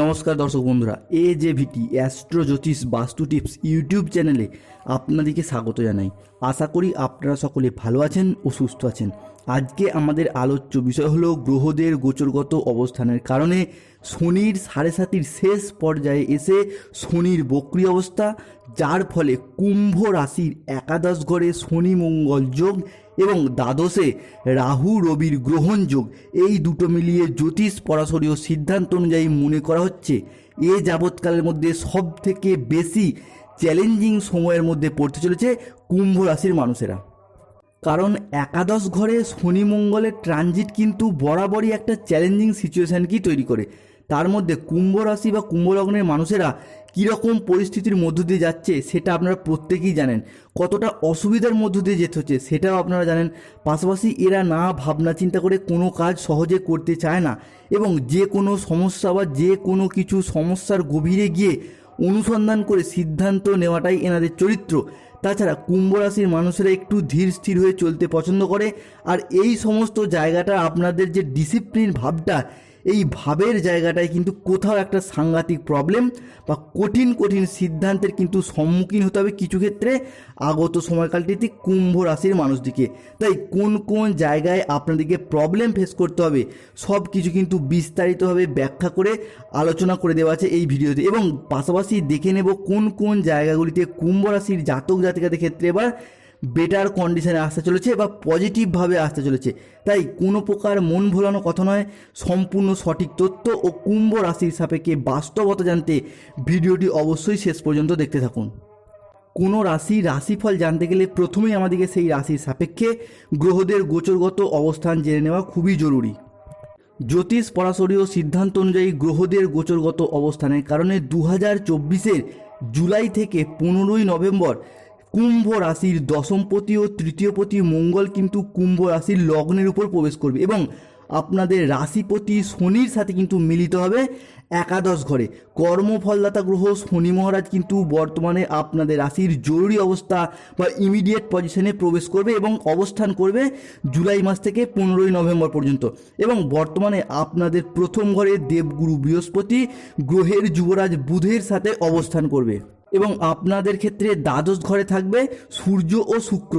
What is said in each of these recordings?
নমস্কার দর্শক বন্ধুরা, এ জে ভিটি অ্যাস্ট্রো জ্যোতিষ বাস্তু টিপস ইউটিউব চ্যানেলে আপনাদেরকে স্বাগত জানাই। আশা করি আপনারা সকলে ভালো আছেন ও সুস্থ আছেন। আজকে আমাদের আলোচ্য বিষয় হলো গ্রহদের গোচরগত অবস্থানের কারণে শনির সাড়ে সাতির শেষ পর্যায়ে এসে শনির বক্রি অবস্থা, যার ফলে কুম্ভ রাশির একাদশ ঘরে শনি মঙ্গল যোগ এবং দ্বাদশে রাহু রবির গ্রহণ যোগ, এই দুটো মিলিয়ে জ্যোতিষ পরাশরীয় সিদ্ধান্ত অনুযায়ী মনে করা হচ্ছে, এ যাবৎকালের মধ্যে সব থেকে বেশি চ্যালেঞ্জিং সময়ের মধ্যে পড়তে চলেছে কুম্ভ রাশির মানুষেরা। কারণ একাদশ ঘরে শনি মঙ্গলের ট্রানজিট কিন্তু বরাবরই একটা চ্যালেঞ্জিং সিচুয়েশানকেই তৈরি করে। তার মধ্যে কুম্ভ রাশি বা কুম্ভ লগ্নের মানুষেরা কীরকম পরিস্থিতির মধ্য দিয়ে যাচ্ছে সেটা আপনারা প্রত্যেকেই জানেন। কতটা অসুবিধার মধ্য দিয়ে যেতে হচ্ছে সেটাও আপনারা জানেন। পাশাপাশি এরা না ভাবনা চিন্তা করে কোনো কাজ সহজে করতে চায় না এবং যে কোনো সমস্যা বা যে কোনো কিছু সমস্যার গভীরে গিয়ে অনুসন্ধান করে সিদ্ধান্ত নেওয়াটাই এনাদের চরিত্র। তাছাড়া কুম্ভ রাশির মানুষেরা একটু ধীর স্থির হয়ে চলতে পছন্দ করে। আর এই সমস্ত জায়গাটা আপনাদের যে ডিসিপ্লিন ভাবটা এই ভাবের জায়গাটায় কিন্তু কোথাও একটা সাংঘাতিক প্রবলেম বা কঠিন কঠিন সিদ্ধান্তের কিন্তু সম্মুখীন হতে হবে কিছু ক্ষেত্রে আগত সময়কালটিতে কুম্ভ রাশির মানুষদিকে। তাই কোন কোন জায়গায় আপনাদেরকে প্রবলেম ফেস করতে হবে সব কিছু কিন্তু বিস্তারিতভাবে ব্যাখ্যা করে আলোচনা করে দেওয়া আছে এই ভিডিওতে এবং পাশাপাশি দেখে নেব কোন কোন জায়গাগুলিতে কুম্ভ রাশির জাতক জাতিকাদের ক্ষেত্রে এবার বেটার কন্ডিশনে আসতে চলেছে বা পজিটিভভাবে আসতে চলেছে। তাই কোনো প্রকার মন ভোলানো কথা নয়, সম্পূর্ণ সঠিক তথ্য ও কুম্ভ রাশির সাপেক্ষে বাস্তবতা জানতে ভিডিওটি অবশ্যই শেষ পর্যন্ত দেখতে থাকুন। কোনো রাশি রাশিফল জানতে গেলে প্রথমেই আমাদেরকে সেই রাশির সাপেক্ষে গ্রহদের গোচরগত অবস্থান জেনে নেওয়া খুবই জরুরি। জ্যোতিষ পরাশরীয় সিদ্ধান্ত অনুযায়ী গ্রহদের গোচরগত অবস্থানের কারণে দু হাজার জুলাই থেকে পনেরোই নভেম্বর কুম্ভ রাশির দশমপতি ও তৃতীয়পতি মঙ্গল কিন্তু কুম্ভ রাশির লগ্নের উপর প্রবেশ করবে এবং আপনাদের রাশিপতি শনির সাথে কিন্তু মিলিত হবে একাদশ ঘরে। কর্মফলদাতা গ্রহ শনি মহারাজ কিন্তু বর্তমানে আপনাদের রাশির জরুরি অবস্থা বা ইমিডিয়েট পজিশনে প্রবেশ করবে এবং অবস্থান করবে জুলাই মাস থেকে পনেরোই নভেম্বর পর্যন্ত। এবং বর্তমানে আপনাদের প্রথম ঘরে দেবগুরু বৃহস্পতি, গ্রহের যুবরাজ বুধের সাথে অবস্থান করবে। এবং আপনাদের ক্ষেত্রে দ্বাদশ ঘরে থাকবে সূর্য ও শুক্র,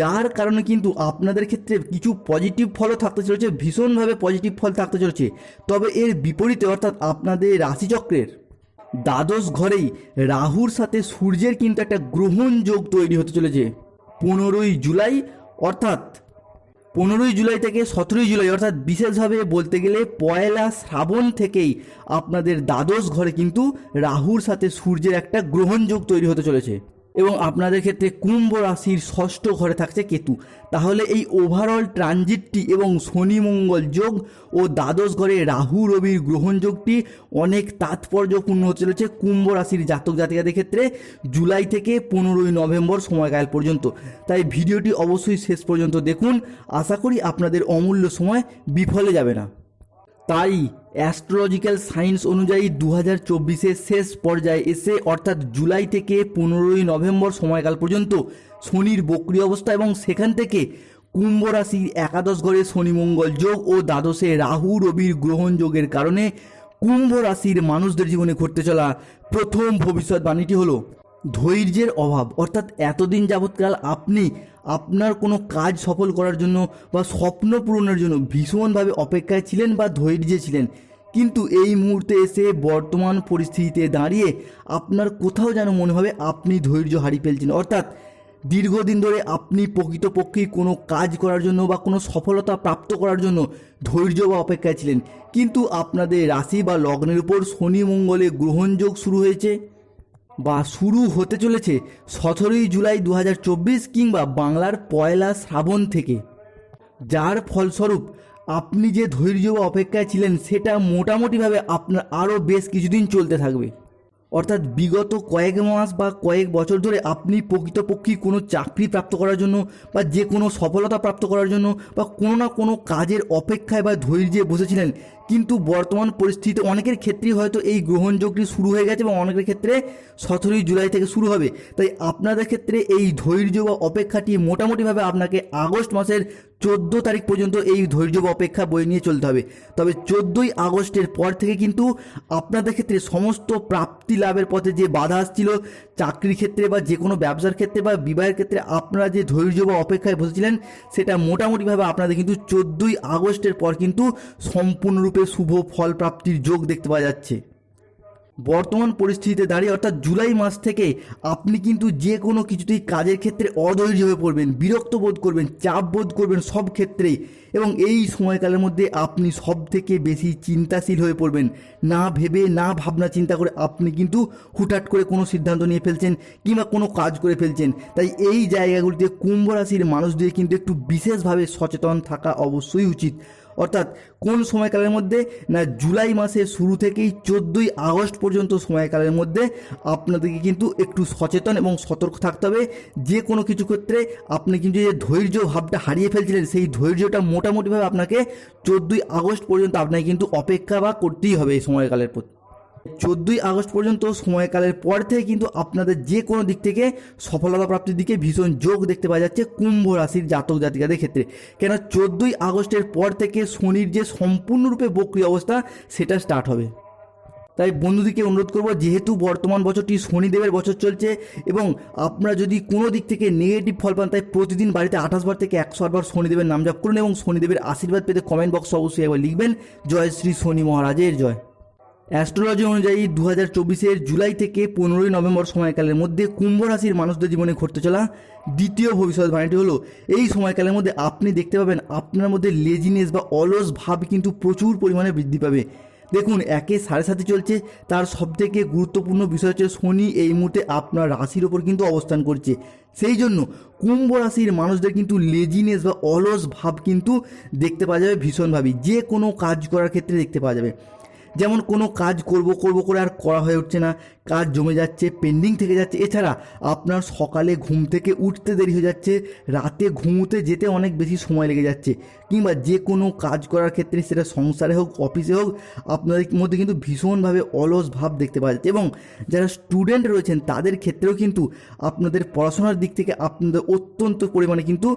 যার কারণে কিন্তু আপনাদের ক্ষেত্রে কিছু পজিটিভ ফলও থাকতে চলেছে, ভীষণভাবে পজিটিভ ফল থাকতে চলেছে। তবে এর বিপরীতে অর্থাৎ আপনাদের রাশিচক্রের দ্বাদশ ঘরেই রাহুর সাথে সূর্যের কিন্তু একটা গ্রহণযোগ তৈরি হতে চলেছে। পনেরোই জুলাই, অর্থাৎ পনেরোই জুলাই থেকে সতেরোই জুলাই, অর্থাৎ বিশেষভাবে বলতে গেলে পয়লা শ্রাবণ থেকেই আপনাদের দ্বাদশ ঘরে কিন্তু রাহুর সাথে সূর্যের একটা গ্রহণযোগ তৈরি হতে চলেছে। এবং আপনাদের ক্ষেত্রে কুম্ভ রাশির ষষ্ঠ ঘরে থাকছে কেতু। তাহলে এই ওভারঅল ট্রানজিটটি এবং শনি মঙ্গল যোগ ও দ্বাদশ ঘরে রাহু রবির গ্রহণ যোগটি অনেক তাৎপর্যপূর্ণ হতে চলেছে কুম্ভ রাশির জাতক জাতিকাদের ক্ষেত্রে জুলাই থেকে পনেরোই নভেম্বর সময়কাল পর্যন্ত। তাই ভিডিওটি অবশ্যই শেষ পর্যন্ত দেখুন। আশা করি আপনাদের অমূল্য সময় বিফলে যাবে না। তাই অ্যাস্ট্রোলজিক্যাল সায়েন্স অনুযায়ী দু হাজার শেষ পর্যায়ে এসে অর্থাৎ জুলাই থেকে পনেরোই নভেম্বর সময়কাল পর্যন্ত শনির বক্রি অবস্থা এবং সেখান থেকে কুম্ভ রাশির একাদশ ঘরে শনি মঙ্গল যোগ ও দ্বাদশে রাহু রবির গ্রহণ যোগের কারণে কুম্ভ রাশির মানুষদের জীবনে ঘটতে চলা প্রথম ভবিষ্যৎবাণীটি হলো, ধৈর্যের অভাব। অর্থাৎ এতদিন যাবৎকাল আপনি আপনার কোনো কাজ সফল করার জন্য বা স্বপ্ন পূরণের জন্য ভীষণভাবে অপেক্ষায় ছিলেন বা ধৈর্যে ছিলেন। কিন্তু এই মুহূর্তে এসে বর্তমান পরিস্থিতিতে দাঁড়িয়ে আপনার কোথাও যেন মনে হবে আপনি ধৈর্য হারিয়ে ফেলছেন। অর্থাৎ দীর্ঘদিন ধরে আপনি প্রকৃতপক্ষে কোনো কাজ করার জন্য বা কোনো সফলতা প্রাপ্ত করার জন্য ধৈর্য বা অপেক্ষায় ছিলেন। কিন্তু আপনাদের রাশি বা লগ্নের উপর শনি মঙ্গলে গ্রহণযোগ শুরু হয়েছে বা শুরু হতে চলেছে সতেরোই জুলাই দু হাজার চব্বিশ কিংবা বাংলার পয়লা শ্রাবণ থেকে। যার ফলস্বরূপ আপনি যে ধৈর্য বা অপেক্ষায় ছিলেন, সেটা মোটামুটিভাবে আপনার আরও বেশ কিছুদিন চলতে থাকবে। অর্থাৎ বিগত কয়েক মাস বা কয়েক বছর ধরে আপনি প্রকৃতপক্ষে কোনো চাকরি প্রাপ্ত করার জন্য বা যে কোনো সফলতা প্রাপ্ত করার জন্য বা কোনো না কোনো কাজের অপেক্ষায় বা ধৈর্যে বসেছিলেন কিন্তু বর্তমান পরিস্থিতিতে অনেকের ক্ষেত্রেই হয়তো এই গ্রহণযোগটি শুরু হয়ে গেছে এবং অনেকের ক্ষেত্রে সতেরোই জুলাই থেকে শুরু হবে। তাই আপনাদের ক্ষেত্রে এই ধৈর্য বা অপেক্ষাটি মোটামুটিভাবে আপনাকে আগস্ট মাসের চোদ্দ তারিখ পর্যন্ত এই ধৈর্য বা অপেক্ষা বই নিয়ে চলতে হবে। তবে চোদ্দোই আগস্টের পর থেকে কিন্তু আপনাদের ক্ষেত্রে সমস্ত প্রাপ্তি লাভের পথে যে বাধা আসছিল, চাকরির ক্ষেত্রে বা যে কোনো ব্যবসার ক্ষেত্রে বা বিবাহের ক্ষেত্রে আপনারা যে ধৈর্য বা অপেক্ষায় বসেছিলেন, সেটা মোটামুটিভাবে আপনাদের কিন্তু চোদ্দোই আগস্টের পর কিন্তু সম্পূর্ণরূপে শুভ ফল প্রাপ্তির যোগ দেখতে পাওয়া যাচ্ছে। বর্তমান পরিস্থিতিতে দাঁড়িয়ে অর্থাৎ জুলাই মাস থেকে আপনি কিন্তু যে কোনো কিছুতেই কাজের ক্ষেত্রে অধৈর্য হয়ে পড়বেন, বিরক্ত বোধ করবেন, চাপ বোধ করবেন সব ক্ষেত্রেই। এবং এই সময়কালের মধ্যে আপনি সব থেকে বেশি চিন্তাশীল হয়ে পড়বেন। না ভেবে, না ভাবনা চিন্তা করে আপনি কিন্তু হুটহাট করে কোনো সিদ্ধান্ত নিয়ে ফেলছেন কিংবা কোনো কাজ করে ফেলছেন। তাই এই জায়গাগুলিতে কুম্ভ রাশির মানুষদের কিন্তু একটু বিশেষভাবে সচেতন থাকা অবশ্যই উচিত। অর্থাৎ কোন সময়কালের মধ্যে না জুলাই মাসের শুরু থেকেই চোদ্দোই আগস্ট পর্যন্ত সময়কালের মধ্যে আপনাদেরকে কিন্তু একটু সচেতন এবং সতর্ক থাকতে হবে। যে কোনো কিছু ক্ষেত্রে আপনি কিন্তু যে ধৈর্য ভাবটা হারিয়ে ফেলছিলেন, সেই ধৈর্যটা মোটামুটিভাবে আপনাকে চোদ্দোই আগস্ট পর্যন্ত আপনাকে কিন্তু অপেক্ষা বা করতেই হবে এই সময়কালের প্রতি। চোদ্দোই আগস্ট পর্যন্ত সময়কালের পর থেকে কিন্তু আপনাদের যে কোনো দিক থেকে সফলতা প্রাপ্তির দিকে ভীষণ যোগ দেখতে পাওয়া যাচ্ছে কুম্ভ রাশির জাতক জাতিকাদের ক্ষেত্রে। কেন চোদ্দোই আগস্টের পর থেকে শনির যে সম্পূর্ণরূপে বক্রি অবস্থা, সেটা স্টার্ট হবে। তাই বন্ধুদিকে অনুরোধ করব, যেহেতু বর্তমান বছরটি শনিদেবের বছর চলছে এবং আপনারা যদি কোনো দিক থেকে নেগেটিভ ফল পান, তাই প্রতিদিন বাড়িতে আঠাশ বার থেকে একশো আটবার শনিদেবের নাম জপ করুন এবং শনিদেবের আশীর্বাদ পেতে কমেন্ট বক্সে অবশ্যই একবার লিখবেন। জয় শ্রী শনি মহারাজের জয়। অ্যাস্ট্রোলজি অনুযায়ী দু হাজার চব্বিশের জুলাই থেকে পনেরোই নভেম্বর সময়কালের মধ্যে কুম্ভ রাশির মানুষদের জীবনে ঘটতে চলা দ্বিতীয় ভবিষ্যৎবাণীটি হলো, এই সময়কালের মধ্যে আপনি দেখতে পাবেন আপনার মধ্যে লেজিনেস বা অলস ভাব কিন্তু প্রচুর পরিমাণে বৃদ্ধি পাবে। দেখুন, একে সাড়ে সাথে চলছে, তার সবথেকে গুরুত্বপূর্ণ বিষয় হচ্ছে শনি এই মুহূর্তে আপনার রাশির ওপর কিন্তু অবস্থান করছে। সেই জন্য কুম্ভ রাশির মানুষদের কিন্তু লেজিনেস বা অলস ভাব কিন্তু দেখতে পাওয়া যাবে ভীষণভাবে। যে কোনো কাজ করার ক্ষেত্রে দেখতে পাওয়া যাবে। যেমন কোনো কাজ করব করব করে আর করা হয়ে উঠছে না, কাজ জমে যাচ্ছে পেন্ডিং থেকে যাচ্ছে, এছাড়া আপনার সকালে ঘুম থেকে উঠতে দেরি হয়ে যাচ্ছে, রাতে ঘুমোতে যেতে অনেক বেশি সময় লেগে যাচ্ছে, কিংবা যে কোনো কাজ করার ক্ষেত্রে সেটা সংসারে হোক, অফিসে হোক, আপনাদের মধ্যে কিন্তু ভীষণভাবে অলস ভাব দেখতে পাওয়া যাচ্ছে এবং যারা স্টুডেন্ট রয়েছেন তাদের ক্ষেত্রেও কিন্তু আপনাদের পড়াশোনার দিক থেকে আপনাদের অত্যন্ত পরিমাণে কিন্তু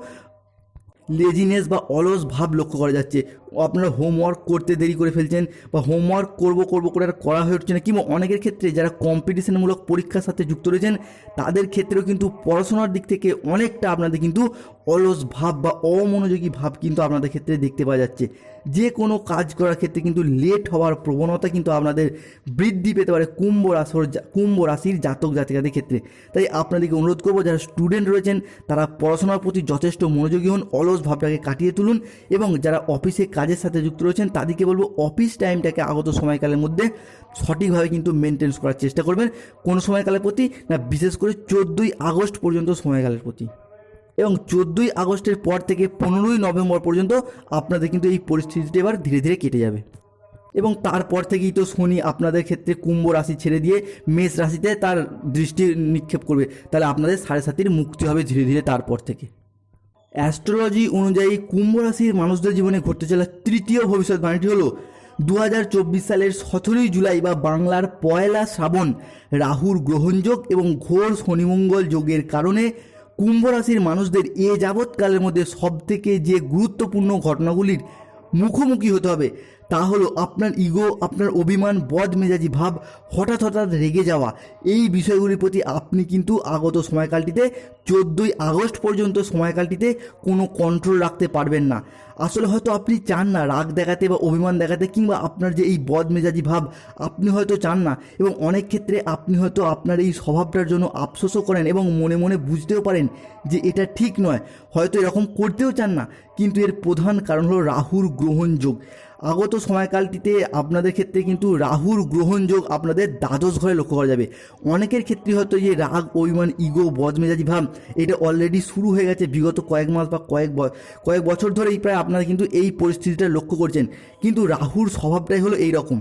লেজিনেস বা অলস ভাব লক্ষ্য করা যাচ্ছে। আপনারা হোমওয়ার্ক করতে দেরি করে ফেলছেন বা হোমওয়ার্ক করব করব করে আর করা হয়ে উঠছে না, কিংবা অনেকের ক্ষেত্রে যারা কম্পিটিশনমূলক পরীক্ষার সাথে যুক্ত রয়েছেন, তাদের ক্ষেত্রেও কিন্তু পড়াশোনার দিক থেকে অনেকটা আপনাদের কিন্তু অলস ভাব বা অমনোযোগী ভাব কিন্তু আপনাদের ক্ষেত্রে দেখতে পাওয়া যাচ্ছে। যে কোনো কাজ করার ক্ষেত্রে কিন্তু লেট হওয়ার প্রবণতা কিন্তু আপনাদের বৃদ্ধি পেতে পারে কুম্ভ রাশির কুম্ভ রাশির জাতক জাতিকাদের ক্ষেত্রে। তাই আপনাদেরকে অনুরোধ করব, যারা স্টুডেন্ট রয়েছেন, তারা পড়াশোনার প্রতি যথেষ্ট মনোযোগী হন, অলস ভাবটাকে কাটিয়ে তুলুন এবং যারা অফিসে কাজের সাথে যুক্ত রয়েছেন, তাদেরকে বলব অফিস টাইমটাকে আগত সময়কালের মধ্যে সঠিকভাবে কিন্তু মেনটেন্স করার চেষ্টা করবেন। কোন সময়কালের প্রতি না, বিশেষ করে চোদ্দোই আগস্ট পর্যন্ত সময়কালের প্রতি। এবং চোদ্দোই আগস্টের পর থেকে পনেরোই নভেম্বর পর্যন্ত আপনাদের কিন্তু এই পরিস্থিতিটা এবার ধীরে ধীরে কেটে যাবে। এবং তারপর থেকেই তো শনি আপনাদের ক্ষেত্রে কুম্ভ রাশি ছেড়ে দিয়ে মেষ রাশিতে তার দৃষ্টি নিক্ষেপ করবে। তাহলে আপনাদের সাড়ে সাতির মুক্তি হবে ধীরে ধীরে তারপর থেকে। অ্যাস্ট্রোলজি অনুযায়ী কুম্ভ রাশির মানুষদের জীবনে ঘটতে চলা তৃতীয় ভবিষ্যৎবাণীটি হলো দু হাজার চব্বিশ সালের সতেরোই জুলাই বা বাংলার পয়লা শ্রাবণ রাহুর গ্রহণযোগ এবং ঘোর শনিমঙ্গল যোগের কারণে কুম্ভ রাশির মানুষদের এ যাবৎকালের মধ্যে সবথেকে যে গুরুত্বপূর্ণ ঘটনাগুলির মুখোমুখি হতে হবে তা হলো আপনার ইগো, আপনার অভিমান, বদ মেজাজি ভাব, হঠাৎ হঠাৎ রেগে যাওয়া। এই বিষয়গুলির প্রতি আপনি কিন্তু আগত সময়কালটিতে চোদ্দোই আগস্ট পর্যন্ত সময়কালটিতে কোনো কন্ট্রোল রাখতে পারবেন না। আসলে হয়তো আপনি চান না রাগ দেখাতে বা অভিমান দেখাতে কিংবা আপনার যে এই বদ মেজাজি ভাব, আপনি হয়তো চান না এবং অনেক ক্ষেত্রে আপনি হয়তো আপনার এই স্বভাবটার জন্য আফসোসও করেন এবং মনে মনে বুঝতেও পারেন যে এটা ঠিক নয়। হয়তো এরকম করতেও চান না, কিন্তু এর প্রধান কারণ হলো রাহুর গ্রহণযোগ। আগত সময়কালটিতে আপনাদের ক্ষেত্রে কিন্তু রাহুর গ্রহণযোগ আপনাদের দ্বাদশ ঘরে লক্ষ্য করা যাবে। অনেকের ক্ষেত্রে হয়তো যে রাগ, অভিমান ইগো বদমেজাজি ভাব, এটা অলরেডি শুরু হয়ে গেছে বিগত কয়েক মাস বা কয়েক কয়েক বছর ধরেই প্রায় আপনারা কিন্তু এই পরিস্থিতিটা লক্ষ্য করছেন। কিন্তু রাহুর স্বভাবটাই হলো এই রকম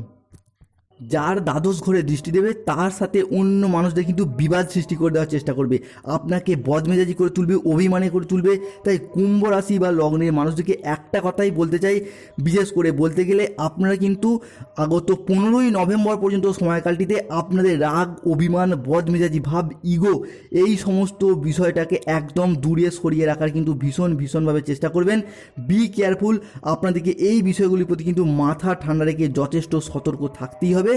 যার দ্বাদশ ঘরে দৃষ্টি দেবে, তার সাথে অন্য মানুষদের কিন্তু বিবাদ সৃষ্টি করে দেওয়ার চেষ্টা করবে। আপনাকে বদমেজাজি করে তুলবে, অভিমানে করে তুলবে। তাই কুম্ভ রাশি বা লগ্নের মানুষদেরকে একটা কথাই বলতে চাই, বিশেষ করে বলতে গেলে আপনারা কিন্তু আগত পনেরোই নভেম্বর পর্যন্ত সময়কালটিতে আপনাদের রাগ, অভিমান, বদমেজাজি ভাব, ইগো এই সমস্ত বিষয়টাকে একদম দূরে সরিয়ে রাখার কিন্তু ভীষণ, ভীষণভাবে চেষ্টা করবেন। বি কেয়ারফুল আপনাদেরকে এই বিষয়গুলির প্রতি কিন্তু মাথা ঠান্ডা রেখে যথেষ্ট সতর্ক থাকতেই হবে।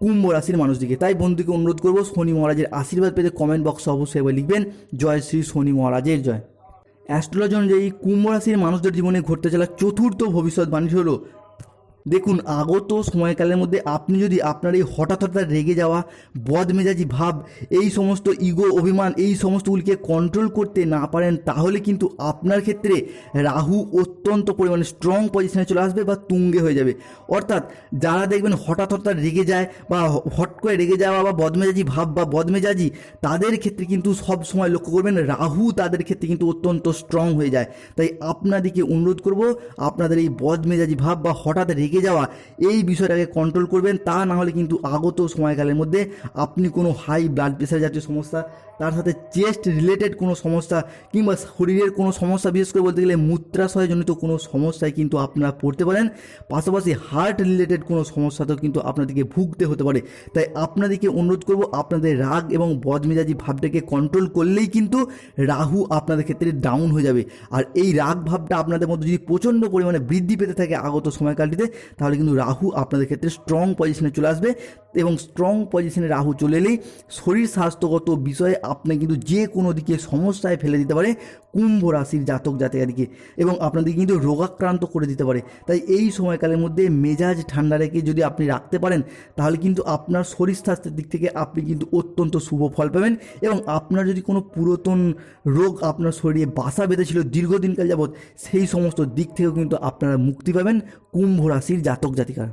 কুম্ভ রাশির মানুষদিকে। তাই বন্ধুকে অনুরোধ করব শনি মহারাজের আশীর্বাদ পেতে কমেন্ট বক্সে অবশ্যই একবার লিখবেন। জয় শ্রী শনি মহারাজের জয়। অ্যাস্ট্রোলজি অনুযায়ী কুম্ভ রাশির মানুষদের জীবনে ঘটতে চলা চতুর্থ ভবিষ্যৎবাণী হলো দেখুন, আগত সময়কালের মধ্যে আপনি যদি আপনার এই হঠাৎ হঠাৎ রেগে যাওয়া, বদমেজাজি ভাব, এই সমস্ত ইগো অভিমান, এই সমস্তগুলিকে কন্ট্রোল করতে না পারেন, তাহলে কিন্তু আপনার ক্ষেত্রে রাহু অত্যন্ত পরিমাণে স্ট্রং পজিশনে চলে আসবে বা তুঙ্গে হয়ে যাবে। অর্থাৎ যারা দেখবেন হঠাৎ হঠাৎ রেগে যায় বা হট করে রেগে যাওয়া বা বদমেজাজি ভাব বা বদমেজাজি, তাদের ক্ষেত্রে কিন্তু সব সময় লক্ষ্য করবেন রাহু তাদের ক্ষেত্রে কিন্তু অত্যন্ত স্ট্রং হয়ে যায়। তাই আপনাদেরকে অনুরোধ করব, আপনাদের এই বদমেজাজি ভাব বা হঠাৎ রেগে যাওয়া, এই বিষয়টাকে কন্ট্রোল করবেন, তা না হলে কিন্তু আগত সময়কালের মধ্যে আপনি কোনো হাই ব্লাড প্রেশার জাতীয় সমস্যা, তার সাথে চেস্ট রিলেটেড কোনো সমস্যা কিংবা শরীরের কোনো সমস্যা, বিশেষ করে বলতে গেলে মূত্রাশয়জনিত কোনো সমস্যায় কিন্তু আপনারা পড়তে পারেন। পাশাপাশি হার্ট রিলেটেড কোনো সমস্যাতেও কিন্তু আপনাদেরকে ভুগতে হতে পারে। তাই আপনাদেরকে অনুরোধ করব, আপনাদের রাগ এবং বদমেজাজি ভাবটাকে কন্ট্রোল করলেই কিন্তু রাহু আপনাদের ক্ষেত্রে ডাউন হয়ে যাবে। আর এই রাগ ভাবটা আপনাদের মধ্যে যদি প্রচণ্ড পরিমাণে বৃদ্ধি পেতে থাকে আগত সময়কালটিতে তাহলে কিন্তু রাহু আপনাদের ক্ষেত্রে স্ট্রং পজিশনে চলে আসবে এবং স্ট্রং পজিশনে রাহু চলে এলেই শরীর স্বাস্থ্যগত বিষয়ে আপনি কিন্তু যে কোনো দিকে সমস্যায় ফেলে দিতে পারে কুম্ভ রাশির জাতক জাতিকাদিকে এবং আপনাদের কিন্তু রোগাক্রান্ত করে দিতে পারে। তাই এই সময়কালের মধ্যে মেজাজ ঠান্ডা রেখে যদি আপনি রাখতে পারেন, তাহলে কিন্তু আপনার শরীর স্বাস্থ্যের দিক থেকে আপনি কিন্তু অত্যন্ত শুভ ফল পাবেন এবং আপনার যদি কোনো পুরাতন রোগ আপনার শরীরে বাসা বেঁধেছিল দীর্ঘদিনকাল যাবৎ, সেই সমস্ত দিক থেকেও কিন্তু আপনারা মুক্তি পাবেন। কুম্ভ রাশির জাতক জাতিকারা।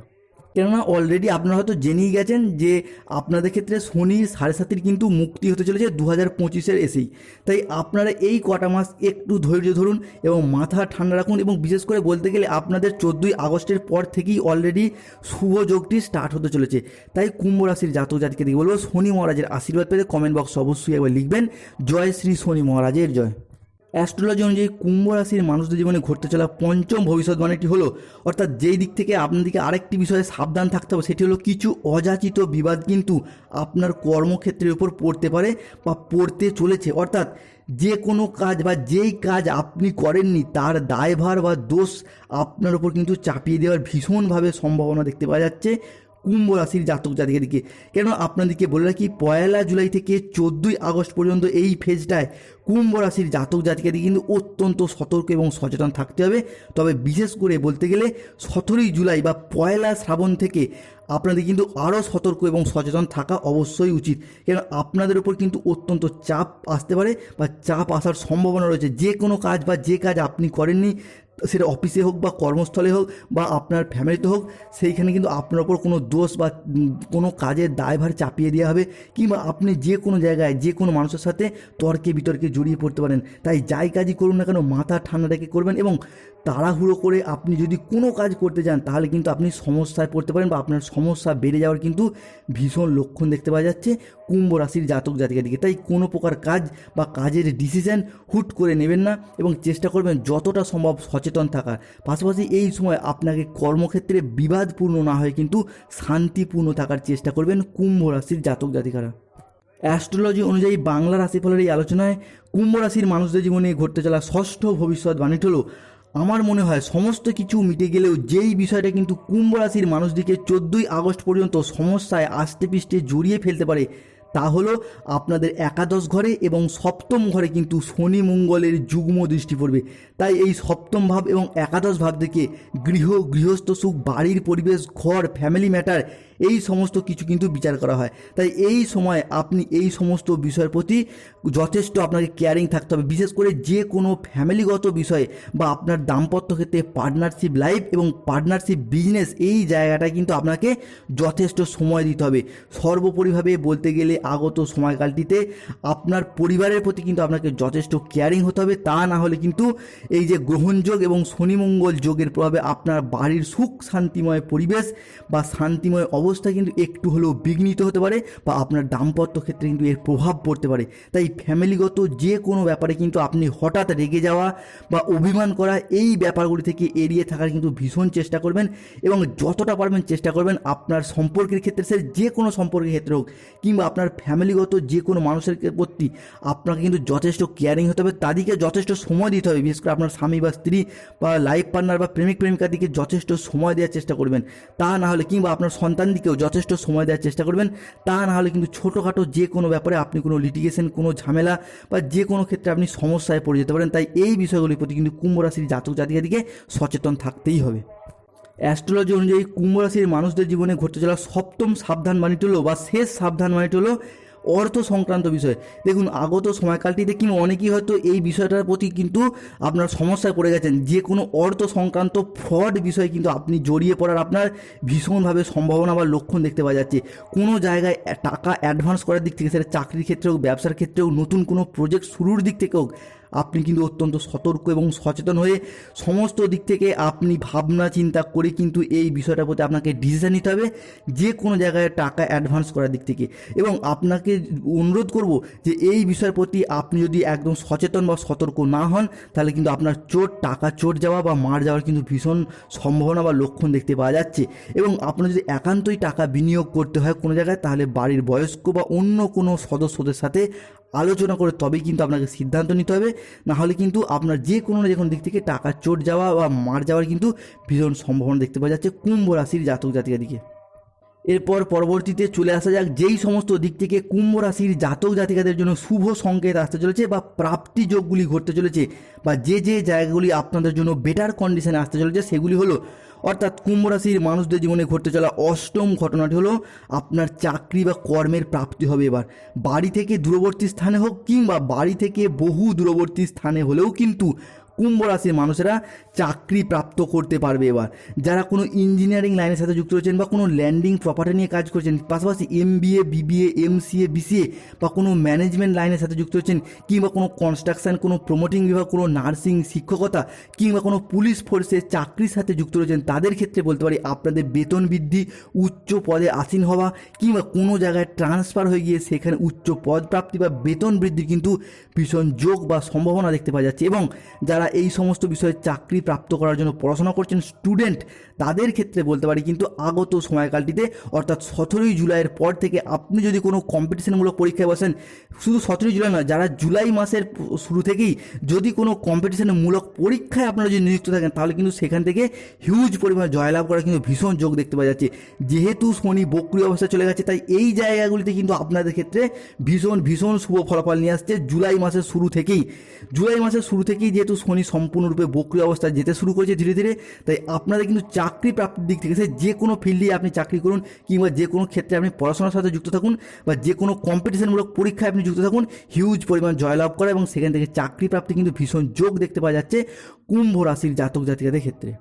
কেননা অলরেডি আপনারা হয়তো জেনেই গেছেন যে আপনাদের ক্ষেত্রে শনির সাড়ে সাতির কিন্তু মুক্তি হতে চলেছে দু হাজার পঁচিশের এসেই। তাই আপনারা এই কটা মাস একটু ধৈর্য ধরুন এবং মাথা ঠান্ডা রাখুন এবং বিশেষ করে বলতে গেলে আপনাদের চোদ্দোই আগস্টের পর থেকেই অলরেডি শুভ যোগটি স্টার্ট হতে চলেছে। তাই কুম্ভ রাশির জাতক জাতিকে দিকে বলব, শনি মহারাজের আশীর্বাদ পেতে কমেন্ট বক্স অবশ্যই একবার লিখবেন। জয় শ্রী শনি মহারাজের জয়। অ্যাস্ট্রোলজি অনুযায়ী কুম্ভ রাশির মানুষদের জীবনে ঘটতে চলা পঞ্চম ভবিষ্যৎবাণীটি হলো, অর্থাৎ যেই দিক থেকে আপনাদেরকে আরেকটি বিষয়ে সাবধান থাকতে হবে, সেটি হলো কিছু অযাচিত বিবাদ কিন্তু আপনার কর্মক্ষেত্রের উপর পড়তে পারে বা পড়তে চলেছে। অর্থাৎ যে কোনো কাজ বা যেই কাজ আপনি করেননি, তার দায়ভার বা দোষ আপনার উপর কিন্তু চাপিয়ে দেওয়ার ভীষণভাবে সম্ভাবনা দেখতে পাওয়া যাচ্ছে। কুম্ভ রাশির জাতক জাতিকাদিকে কেন আপনাদেরকে বলে রাখি, পয়লা জুলাই থেকে চোদ্দোই আগস্ট পর্যন্ত এই ফেজটায় কুম্ভ রাশির জাতক জাতিকাদিকে কিন্তু অত্যন্ত সতর্ক এবং সচেতন থাকতে হবে। তবে বিশেষ করে বলতে গেলে সতেরোই জুলাই বা পয়লা শ্রাবণ থেকে আপনাদের কিন্তু আরও সতর্ক এবং সচেতন থাকা অবশ্যই উচিত। কেন আপনাদের উপর কিন্তু অত্যন্ত চাপ আসতে পারে বা চাপ আসার সম্ভাবনা রয়েছে। যে কোনো কাজ বা যে কাজ আপনি করেননি সেটা অফিসে হোক বা কর্মস্থলে হোক বা আপনার ফ্যামিলিতে হোক, সেইখানে কিন্তু আপনার ওপর কোনো দোষ বা কোনো কাজের দায়ভার চাপিয়ে দেওয়া হবে কিংবা আপনি যে কোনো জায়গায়, যে কোনো মানুষের সাথে তর্কে বিতর্কে জড়িয়ে পড়তে পারেন। তাই যাই কাজই করুন না কেন, মাথা ঠান্ডা রেখে করবেন এবং তাড়াহুড়ো করে আপনি যদি কোনো কাজ করতে যান তাহলে কিন্তু আপনি সমস্যায় পড়তে পারেন বা আপনার সমস্যা বেড়ে যাওয়ার কিন্তু ভীষণ লক্ষণ দেখতে পাওয়া যাচ্ছে। কুম্ভ রাশির জাতক জাতিকা দিকে তাই কোনো প্রকার কাজ বা কাজের ডিসিশন হুট করে নেবেন না এবং চেষ্টা করবেন যতটা সম্ভব সচেতন থাকার। পাশাপাশি এই সময় আপনাকে কর্মক্ষেত্রে বিবাদপূর্ণ না হয়ে কিন্তু শান্তিপূর্ণ থাকার চেষ্টা করবেন কুম্ভ রাশির জাতক জাতিকারা। অ্যাস্ট্রোলজি অনুযায়ী বাংলা রাশিফলের এই আলোচনায় কুম্ভ রাশির মানুষদের জীবনে ঘটতে চলা ষষ্ঠ ভবিষ্যৎবাণীটি হলো, আমার মনে হয় সমস্ত কিছু মিটে গেলেও যেই বিষয়টা কিন্তু কুম্ভ রাশির মানুষদিকে চোদ্দোই আগস্ট পর্যন্ত সমস্যায় আষ্টে পিষ্টে জড়িয়ে ফেলতে পারে তা হলো আপনাদের একাদশ ঘরে এবং সপ্তম ঘরে কিন্তু শনি মঙ্গলের যুগ্ম দৃষ্টি পড়বে। তাই এই সপ্তম ভাব এবং একাদশ ভাব থেকে গৃহ গৃহস্থ সুখ, বাড়ির পরিবেশ, ঘর ফ্যামিলি ম্যাটার এই সমস্ত কিছু কিন্তু বিচার করা হয়। তাই এই সময় আপনি এই সমস্ত বিষয়ের প্রতি যথেষ্ট আপনাকে কেয়ারিং থাকতে হবে। বিশেষ করে যে কোনো ফ্যামিলিগত বিষয়ে বা আপনার দাম্পত্য ক্ষেত্রে পার্টনারশিপ লাইফ এবং পার্টনারশিপ বিজনেস এই জায়গাটায় কিন্তু আপনাকে যথেষ্ট সময় দিতে হবে। সর্বোপরিভাবে বলতে গেলে আগত সময়কালটিতে আপনার পরিবারের প্রতি কিন্তু আপনাকে যথেষ্ট কেয়ারিং হতে হবে। তা না হলে কিন্তু এই যে গ্রহণযোগ এবং শনিমঙ্গল যোগের প্রভাবে আপনার বাড়ির সুখ শান্তিময় পরিবেশ বা শান্তিময় অবস্থা অবস্থা কিন্তু একটু হলেও বিঘ্নিত হতে পারে বা আপনার দাম্পত্য ক্ষেত্রে কিন্তু এর প্রভাব পড়তে পারে। তাই ফ্যামিলিগত যে কোনো ব্যাপারে কিন্তু আপনি হঠাৎ রেগে যাওয়া বা অভিমান করা এই ব্যাপারগুলি থেকে এড়িয়ে থাকার কিন্তু ভীষণ চেষ্টা করবেন এবং যতটা পারবেন চেষ্টা করবেন আপনার সম্পর্কের ক্ষেত্রে সে যে কোনো সম্পর্কের ক্ষেত্রে হোক কিংবা আপনার ফ্যামিলিগত যে কোনো মানুষের প্রতি আপনাকে কিন্তু যথেষ্ট কেয়ারিং হতে হবে, তাদেরকে যথেষ্ট সময় দিতে হবে। বিশেষ করে আপনার স্বামী বা স্ত্রী বা লাইফ পার্টনার বা প্রেমিক প্রেমিকার দিকে যথেষ্ট সময় দেওয়ার চেষ্টা করবেন। তা না হলে কিংবা আপনার সন্তান দিকেও যথেষ্ট সময় দেওয়ার চেষ্টা করবেন। তা না হলে কিন্তু ছোটোখাটো যে কোনো ব্যাপারে আপনি কোনো লিটিগেশন কোনো ঝামেলা বা যে কোনো ক্ষেত্রে আপনি সমস্যায় পড়ে যেতে পারেন। তাই এই বিষয়গুলির প্রতি কিন্তু কুম্ভ রাশির জাতক জাতিকাদিকে সচেতন থাকতেই হবে। অ্যাস্ট্রোলজি অনুযায়ী কুম্ভ রাশির মানুষদের জীবনে ঘটতে চলা সপ্তম সাবধান বাণীটি হলো বা শেষ সাবধান বাণীটি হলো অর্থ সংক্রান্ত বিষয়। দেখুন, আগত সময়কালটিতে কিন্তু অনেকেই হয়তো এই বিষয়টার প্রতি কিন্তু আপনার সমস্যায় পড়ে গেছেন। যে কোনো অর্থ সংক্রান্ত ফ্রড বিষয় কিন্তু আপনি জড়িয়ে পড়ার আপনার ভীষণভাবে সম্ভাবনা বা লক্ষণ দেখতে পাওয়া যাচ্ছে। কোনো জায়গায় টাকা অ্যাডভান্স করার দিক থেকে, সেটা চাকরির ক্ষেত্রে হোক, ব্যবসার ক্ষেত্রে হোক, নতুন কোনো প্রজেক্ট শুরুর দিক থেকে হোক আপনি কিন্তু অত্যন্ত সতর্ক এবং সচেতন হয়ে সমস্ত দিক থেকে আপনি ভাবনা চিন্তা করে কিন্তু এই বিষয়টার প্রতি আপনাকে ডিসিশন নিতে হবে, যে কোনো জায়গায় টাকা অ্যাডভান্স করার দিক থেকে। এবং আপনাকে অনুরোধ করব যে এই বিষয়ের প্রতি আপনি যদি একদম সচেতন বা সতর্ক না হন, তাহলে কিন্তু আপনার চোট টাকা চোট যাওয়া বা মার যাওয়ার কিন্তু ভীষণ সম্ভাবনা বা লক্ষণ দেখতে পাওয়া যাচ্ছে। এবং আপনার যদি একান্তই টাকা বিনিয়োগ করতে হয় কোনো জায়গায়, তাহলে বাড়ির বয়স্ক বা অন্য কোনো সদস্যদের সাথে আলোচনা করে তবেই কিন্তু আপনাকে সিদ্ধান্ত নিতে হবে। না হলে কিন্তু আপনার যে কোনো না যে কোনো দিক থেকে টাকা চোট যাওয়া বা মার যাওয়ার কিন্তু ভীষণ সম্ভাবনা দেখতে পাওয়া যাচ্ছে কুম্ভ রাশির জাতক জাতিকা দিকে। এরপর পরবর্তীতে চলে আসা যাক, যেই সমস্ত দিক থেকে কুম্ভ রাশির জাতক জাতিকাদের জন্য শুভ সংকেত আসতে চলেছে বা প্রাপ্তি যোগগুলি ঘটতে চলেছে বা যে যে জায়গাগুলি আপনাদের জন্য বেটার কন্ডিশনে আসতে চলেছে, সেগুলি হলো অর্থাৎ কুম্ভ রাশির মানুষদের জীবনে ঘটতে চলা অষ্টম ঘটনাটি হলো আপনার চাকরি বা কর্মের প্রাপ্তি হবে এবার। বাড়ি থেকে দূরবর্তী স্থানে হোক কিংবা বাড়ি থেকে বহু দূরবর্তী স্থানে হলেও কিন্তু কুম্ভ রাশির মানুষেরা চাকরি প্রাপ্ত করতে পারবে এবার। যারা কোনো ইঞ্জিনিয়ারিং লাইনের সাথে যুক্ত রয়েছেন বা কোনো ল্যান্ডিং প্রপার্টি নিয়ে কাজ করছেন, পাশাপাশি M BA BBA MCA BCA বা কোনো ম্যানেজমেন্ট লাইনের সাথে যুক্ত রয়েছেন কিংবা কোনো কনস্ট্রাকশন কোনো প্রমোটিং বিভাগ, কোনো নার্সিং শিক্ষকতা কিংবা কোনো পুলিশ ফোর্সে চাকরির সাথে যুক্ত রয়েছেন, তাদের ক্ষেত্রে বলতে পারি আপনাদের বেতন বৃদ্ধি, উচ্চ পদে আসীন হওয়া কিংবা কোনো জায়গায় ট্রান্সফার হয়ে গিয়ে সেখানে উচ্চ পদ প্রাপ্তি বা বেতন বৃদ্ধির কিন্তু ভীষণ যোগ বা সম্ভাবনা দেখতে পাওয়া যাচ্ছে। এবং যারা এই সমস্ত বিষয়ে চাকরি প্রাপ্ত করার জন্য পড়াশোনা করছেন স্টুডেন্ট তাদের ক্ষেত্রে বলতে পারি কিন্তু আগত সময়কালটিতে, অর্থাৎ সতেরোই জুলাইয়ের পর থেকে আপনি যদি কোনো কম্পিটিশনমূলক পরীক্ষায় বসেন, শুধু সতেরোই জুলাই নয়, যারা জুলাই মাসের শুরু থেকেই যদি কোনো কম্পিটিশনমূলক পরীক্ষায় আপনারা যদি নিযুক্ত থাকেন, তাহলে কিন্তু সেখান থেকে হিউজ পরিমাণে জয়লাভ করার কিন্তু ভীষণ যোগ দেখতে পাওয়া যাচ্ছে। যেহেতু শনি বক্রি অবস্থায় চলে গেছে, তাই এই জায়গাগুলিতে কিন্তু আপনাদের ক্ষেত্রে ভীষণ ভীষণ শুভ ফলাফল নিয়ে আসছে জুলাই মাসের শুরু থেকেই। জুলাই মাসের শুরু থেকেই যেহেতু শনি সম্পূর্ণরূপে বক্রি অবস্থায় যেতে শুরু করেছে ধীরে ধীরে। তাই আপনাদের কিন্তু চাকরি প্রাপ্তির দিক থেকে সে যে কোনো ফিল্ডে আপনি চাকরি করুন কিংবা যে কোনো ক্ষেত্রে আপনি পড়াশোনার সাথে যুক্ত থাকুন বা যে কোনো কম্পিটিশনমূলক পরীক্ষায় আপনি যুক্ত থাকুন হিউজ পরিমাণ জয়লাভ করা এবং সেখান থেকে চাকরি প্রাপ্তি কিন্তু ভীষণ যোগ দেখতে পাওয়া যাচ্ছে কুম্ভ রাশির জাতক জাতিকাদের ক্ষেত্রে।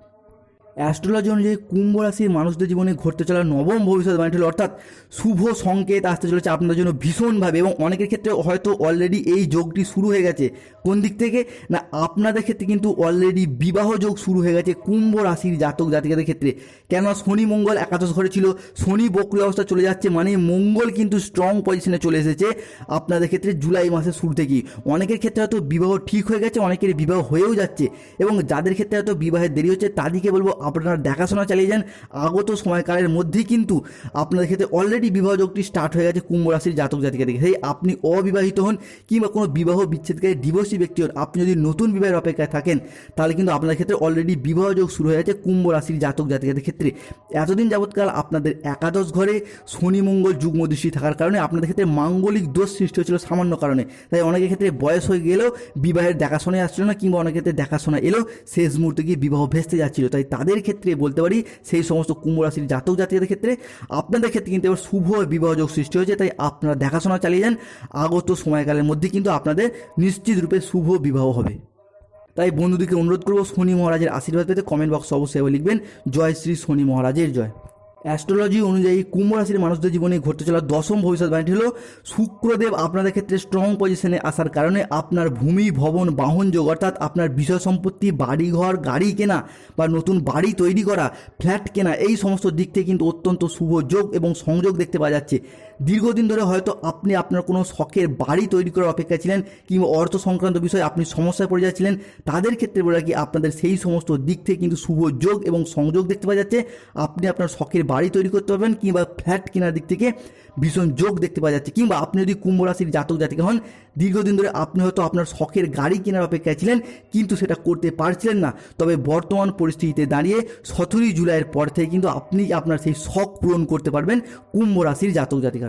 অ্যাস্ট্রোলজি অনুযায়ী কুম্ভ রাশির মানুষদের জীবনে ঘটতে চলা নবম ভবিষ্যৎবাণীটি হলো অর্থাৎ শুভ সংকেত আসতে চলেছে আপনাদের জন্য ভীষণভাবে এবং অনেকের ক্ষেত্রে হয়তো অলরেডি এই যোগটি শুরু হয়ে গেছে। কোন দিক থেকে? না, আপনাদের ক্ষেত্রে কিন্তু অলরেডি বিবাহ যোগ শুরু হয়ে গেছে কুম্ভ রাশির জাতক জাতিকাদের ক্ষেত্রে। কেননা শনি মঙ্গল একাদশ ঘরে ছিল, শনি বক্রি অবস্থা চলে যাচ্ছে মানে মঙ্গল কিন্তু স্ট্রং পজিশনে চলে এসেছে আপনাদের ক্ষেত্রে জুলাই মাসের শুরু থেকেই। অনেকের ক্ষেত্রে হয়তো বিবাহ ঠিক হয়ে গেছে, অনেকের বিবাহ হয়েও যাচ্ছে এবং যাদের ক্ষেত্রে হয়তো বিবাহের দেরি হচ্ছে তাদেরকে বলব আপনারা দেখাশোনা চালিয়ে যান। আগত সময়কালের মধ্যেই কিন্তু আপনাদের ক্ষেত্রে অলরেডি বিবাহ যোগটি স্টার্ট হয়ে গেছে কুম্ভ রাশির জাতক জাতিকা থেকে সেই আপনি অবিবাহিত হন কিংবা কোনো বিবাহ বিচ্ছেদকারী ডিভোর্সি ব্যক্তি হন, আপনি যদি নতুন বিবাহের অপেক্ষায় থাকেন, তাহলে কিন্তু আপনাদের ক্ষেত্রে অলরেডি বিবাহ যোগ শুরু হয়ে গেছে কুম্ভ রাশির জাতক জাতিকাদের ক্ষেত্রে। এতদিন যাবৎকাল আপনাদের একাদশ ঘরে শনি, মঙ্গল, যুগ্ম দৃষ্টি থাকার কারণে আপনাদের ক্ষেত্রে মাঙ্গলিক দোষ সৃষ্টি হয়েছিল সামান্য কারণে। তাই অনেকের ক্ষেত্রে বয়স হয়ে গেলেও বিবাহের দেখাশোনায় আসছিল না কিংবা অনেকের ক্ষেত্রে দেখাশোনা এলেও শেষ মুহূর্তে গিয়ে বিবাহ ভেস্তে যাচ্ছিল। তাই তাদের ক্ষেত্রে বলতে পারি, সেই সমস্ত কুম্ভ রাশির জাতক জাতিকাদের ক্ষেত্রে আপনাদের ক্ষেত্রে কিন্তু এবার শুভ বিবাহযোগ সৃষ্টি হয়েছে, তাই আপনারা দেখাশোনা চালিয়ে যান। আগত সময়কালের মধ্যে কিন্তু আপনাদের নিশ্চিত রূপে শুভ বিবাহ হবে। তাই বন্ধুদেরকে অনুরোধ করব শনি মহারাজের আশীর্বাদ পেতে কমেন্ট বক্সে অবশ্যই লিখবেন, জয় শ্রী শনি মহারাজের জয়। অ্যাস্ট্রোলজি অনুযায়ী কুম্ভ রাশির মানুষদের জীবনে ঘটতে চলা দশম ভবিষ্যৎবাণীটি হলো, শুক্রদেব আপনাদের ক্ষেত্রে স্ট্রং পজিশনে আসার কারণে আপনার ভূমি, ভবন, বাহন যোগ, অর্থাৎ আপনার বিষয় সম্পত্তি, বাড়িঘর, গাড়ি কেনা বা নতুন বাড়ি তৈরি করা ফ্ল্যাট কেনা, এই সমস্ত দিক থেকে কিন্তু অত্যন্ত শুভ যোগ এবং সংযোগ দেখতে পাওয়া যাচ্ছে। দীর্ঘদিন ধরে হয়তো আপনি আপনার কোনো শখের বাড়ি তৈরি করার অপেক্ষা ছিলেন কিংবা অর্থ সংক্রান্ত বিষয়ে আপনি সমস্যায় পড়ে যাচ্ছিলেন, তাদের ক্ষেত্রে বলে রাখি আপনাদের সেই সমস্ত দিক থেকে কিন্তু শুভ যোগ এবং সংযোগ দেখতে পাওয়া যাচ্ছে। আপনি আপনার শখের বাড়ি তৈরি করতে পারবেন কিংবা ফ্ল্যাট কেনার দিক থেকে ভীষণ যোগ দেখতে পাওয়া যাচ্ছে। কিংবা আপনি যদি কুম্ভ রাশির জাতক জাতিকা হন, দীর্ঘদিন ধরে আপনি হয়তো আপনার শখের গাড়ি কেনার অপেক্ষায় ছিলেন কিন্তু সেটা করতে পারছিলেন না। তবে বর্তমান পরিস্থিতিতে দাঁড়িয়ে সতেরোই জুলাইয়ের পর থেকে কিন্তু আপনি আপনার সেই শখ পূরণ করতে পারবেন কুম্ভ রাশির জাতক জাতিকারা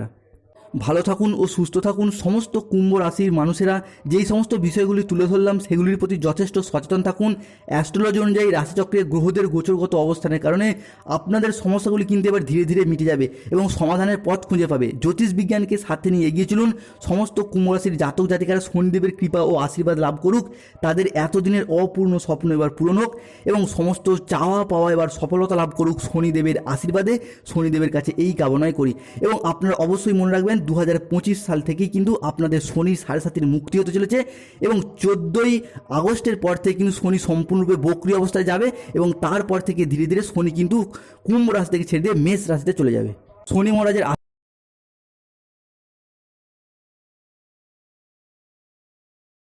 ভালো থাকুন ও সুস্থ থাকুন। সমস্ত কুম্ভ রাশির মানুষেরা যেই সমস্ত বিষয়গুলি তুলে ধরলাম, সেগুলির প্রতি যথেষ্ট সচেতন থাকুন। অ্যাস্ট্রোলজি অনুযায়ী রাশিচক্রে গ্রহদের গোচরগত অবস্থানের কারণে আপনাদের সমস্যাগুলি কিন্তু এবার ধীরে ধীরে মিটে যাবে এবং সমাধানের পথ খুঁজে পাবে। জ্যোতিষ বিজ্ঞানকে সাথে নিয়ে এগিয়ে চলুন। সমস্ত কুম্ভ রাশির জাতক জাতিকারা শনিদেবের কৃপা ও আশীর্বাদ লাভ করুক। তাদের এতদিনের অপূর্ণ স্বপ্ন এবার পূরণ হোক এবং সমস্ত চাওয়া পাওয়া এবার সফলতা লাভ করুক শনিদেবের আশীর্বাদে। শনিদেবের কাছে এই কামনাই করি এবং আপনারা অবশ্যই মনে রাখবেন দু হাজার পঁচিশ সাল থেকেই কিন্তু আপনাদের শনি সাড়ে সাতির মুক্তি হতে চলেছে এবং চোদ্দোই আগস্টের পর থেকে কিন্তু শনি সম্পূর্ণরূপে বক্রি অবস্থায় যাবে এবং তারপর থেকে ধীরে ধীরে শনি কিন্তু কুম্ভ রাশি থেকে ছেড়ে দিয়ে মেষ রাশিতে চলে যাবে। শনি মহারাজের